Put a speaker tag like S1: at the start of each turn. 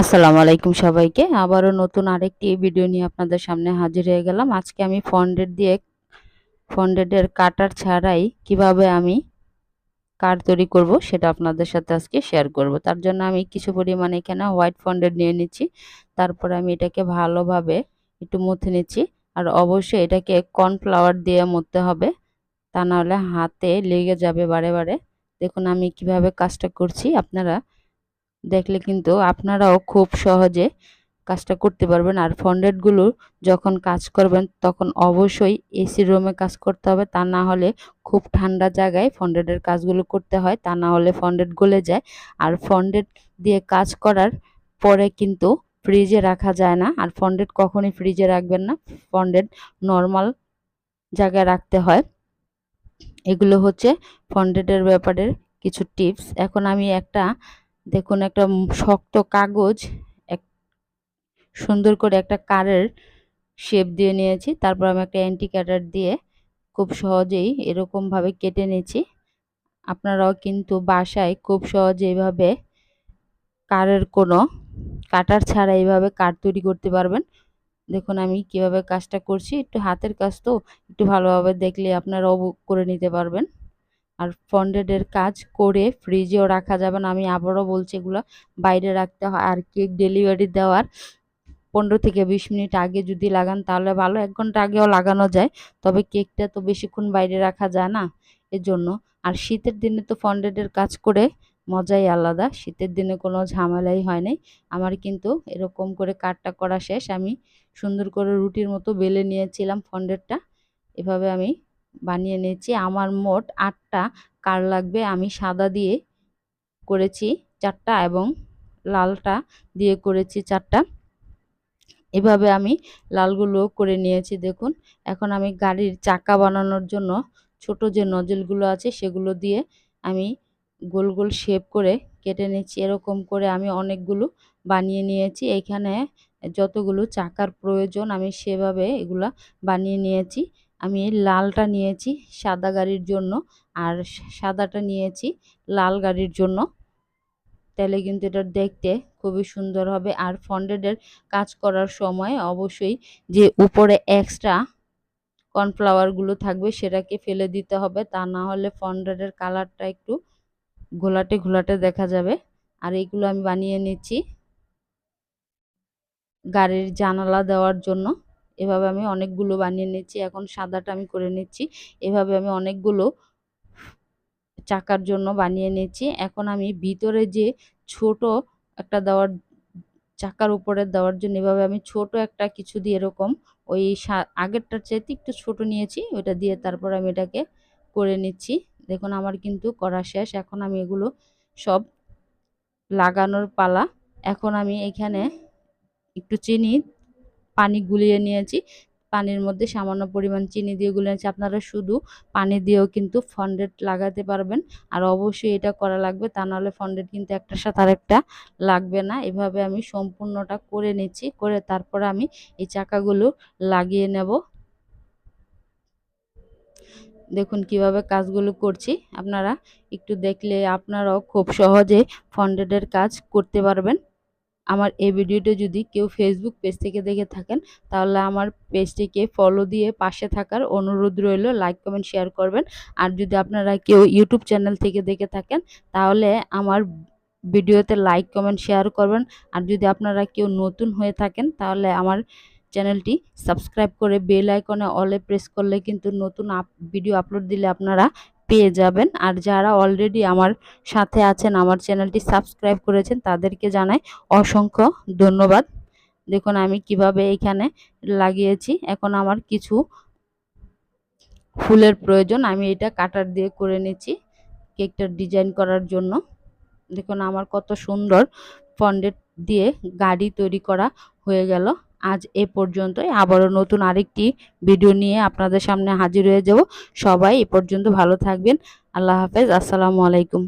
S1: আসসালামু আলাইকুম সবাইকে। আবারও নতুন আরেকটি ভিডিও নিয়ে আপনাদের সামনে হাজির হয়ে গেলাম। আজকে আমি ফন্ডেড দিয়ে ফন্ডেডের কাটার ছাড়াই কীভাবে আমি কার তৈরি করব সেটা আপনাদের সাথে আজকে শেয়ার করব। তার জন্য আমি কিছু পরিমাণে এখানে হোয়াইট ফন্ডেড নিয়ে নিচ্ছি। তারপর আমি এটাকে ভালোভাবে একটু মুছে নিচ্ছি। আর অবশ্যই এটাকে কর্নফ্লাওয়ার দিয়ে মুছতে হবে। তা নাহলে হাতে লেগে যাবে বারে বারে। দেখুন আমি কীভাবে কাজটা করছি। আপনারা দেখলে কিন্তু আপনারাও খুব সহজে কাজটা করতে পারবেন। আর ফন্ডেডগুলো যখন কাজ করবেন, তখন অবশ্যই এসি রুমে কাজ করতে হবে। তা না হলে খুব ঠান্ডা জায়গায় ফন্ডেডের কাজগুলো করতে হয়। তা না হলে ফন্ডেড গলে যায়। আর ফন্ডেড দিয়ে কাজ করার পরে কিন্তু ফ্রিজে রাখা যায় না। আর ফন্ডেড কখনই ফ্রিজে রাখবেন না। ফন্ডেড নর্মাল জায়গায় রাখতে হয়। এগুলো হচ্ছে ফন্ডেডের ব্যাপারে কিছু টিপস এখন আমি একটা দেখুন, একটা শক্ত কাগজ, এক সুন্দর করে একটা কারের শেপ দিয়ে নিয়েছি। তারপর আমি একটা অ্যান্টি ক্যাটার দিয়ে খুব সহজেই এরকমভাবে কেটে নিয়েছি। আপনারাও কিন্তু বাসায় খুব সহজে এইভাবে কারের কোনো কাটার ছাড়া এইভাবে কাঠ তৈরি করতে পারবেন। দেখুন, আমি কীভাবে কাজটা করছি। একটু হাতের কাজ তো, একটু ভালোভাবে দেখলে আপনারাও করে নিতে পারবেন। আর ফন্ডেডের কাজ করে ফ্রিজেও রাখা যাবে না। আমি আবারও বলছি, এগুলো বাইরে রাখতে হয়। আর কেক ডেলিভারি দেওয়ার পনেরো থেকে বিশ মিনিট আগে যদি লাগান, তাহলে ভালো। এক ঘণ্টা আগেও লাগানো যায়, তবে কেকটা তো বেশিক্ষণ বাইরে রাখা যায় না এর জন্য আর শীতের দিনে তো ফন্ডেডের কাজ করে মজাই আলাদা। শীতের দিনে কোনো ঝামেলাই হয় নাই। আমার কিন্তু এরকম করে কাটটা করা শেষ। আমি সুন্দর করে রুটির মতো বেলে নিয়েছিলাম ফন্ডেডটা এভাবে আমি বানিয়ে নিয়েছি। আমার মোট আটটা কার লাগবে আমি সাদা দিয়ে করেছি চারটা এবং লালটা দিয়ে করেছি চারটা। এভাবে আমি লালগুলো করে নিয়েছি, দেখুন। এখন আমি গাড়ির চাকা বানানোর জন্য ছোট যে নজলগুলো আছে সেগুলো দিয়ে আমি গোল গোল শেপ করে কেটে নিচ্ছি। এরকম করে আমি অনেকগুলো বানিয়ে নিয়েছি। এখানে যতগুলো চাকার প্রয়োজন আমি সেভাবে এগুলা বানিয়ে নিয়েছি। আমি লালটা নিয়েছি সাদা গাড়ির জন্য আর সাদাটা নিয়েছি লাল গাড়ির জন্য। তাহলে কিন্তু এটা দেখতে খুবই সুন্দর হবে। আর ফন্ডেডের কাজ করার সময় অবশ্যই যে উপরে এক্সট্রা কর্নফ্লাওয়ারগুলো থাকবে সেটাকে ফেলে দিতে হবে। তা না হলে ফন্ডেডের কালারটা একটু ঘোলাটে ঘোলাটে দেখা যাবে। আর এইগুলো আমি বানিয়ে নিচ্ছি গাড়ির জানালা দেওয়ার জন্য। এভাবে আমি অনেকগুলো বানিয়ে নিচ্ছি এখন সাদাটা আমি করে নিচ্ছি। এভাবে আমি অনেকগুলো চাকার জন্য বানিয়ে নিচ্ছি এখন আমি ভিতরে যে ছোট একটা দেওয়ার, চাকার উপরে দেওয়ার জন্য এভাবে আমি ছোট একটা কিছু দিয়ে এরকম ওই আগেরটার চাইতে একটু ছোট নিয়েছি, ওইটা দিয়ে তারপর আমি এটাকে করে নিচ্ছি। দেখুন আমার কিন্তু করা শেষ, এখন আমি এগুলো সব লাগানোর পালা। এখন আমি এখানে একটু চিনি পানি গুলিয়ে নিয়েছি। পানির মধ্যে সামান্য পরিমাণ চিনি দিয়ে গুলিয়েছি আপনারা শুধু পানি দিয়েও কিন্তু ফন্ডেট লাগাতে পারবেন। আর অবশ্যই এটা করা লাগবে, তা নাহলে ফন্ডেট কিন্তু একটার সাথে আরেকটা লাগবে না। এভাবে আমি সম্পূর্ণটা করে নিচ্ছি, করে তারপরে আমি এই চাকাগুলো লাগিয়ে নেব। দেখুন কীভাবে কাজগুলো করছি। আপনারা একটু দেখলে আপনারাও খুব সহজে ফন্ডেডের কাজ করতে পারবেন। আমার এই ভিডিওটা যদি কেউ ফেসবুক পেজ থেকে দেখে থাকেন, তাহলে আমার পেজটিকে ফলো দিয়ে পাশে থাকার অনুরোধ রইল লাইক কমেন্ট শেয়ার করবেন। আর যদি আপনারা কেউ ইউটিউব চ্যানেল থেকে দেখে থাকেন, তাহলে আমার ভিডিওতে লাইক কমেন্ট শেয়ার করবেন। আর যদি আপনারা কেউ নতুন হয়ে থাকেন, তাহলে আমার চ্যানেলটি সাবস্ক্রাইব করে বেল আইকনে অলে প্রেস করলে কিন্তু নতুন ভিডিও আপলোড দিলে আপনারা পেয়ে যাবেন। আর যারা অলরেডি আমার সাথে আছেন, আমার চ্যানেলটি সাবস্ক্রাইব করেছেন, তাদেরকে জানাই অসংখ্য ধন্যবাদ। দেখুন, আমি কীভাবে এখানে লাগিয়েছি। এখন আমার কিছু ফুলের প্রয়োজন, আমি এটা কাটার দিয়ে করে নিচ্ছি কেকটার ডিজাইন করার জন্য। দেখুন, আমার কত সুন্দর ফন্ডেট দিয়ে গাড়ি তৈরি করা হয়ে গেল। আজ এ পর্যন্তই। আবারও নতুন আরেকটি ভিডিও নিয়ে আপনাদের সামনে হাজির হয়ে যাব। সবাই এ পর্যন্ত ভালো থাকবেন। আল্লাহ হাফেজ। আসসালামু আলাইকুম।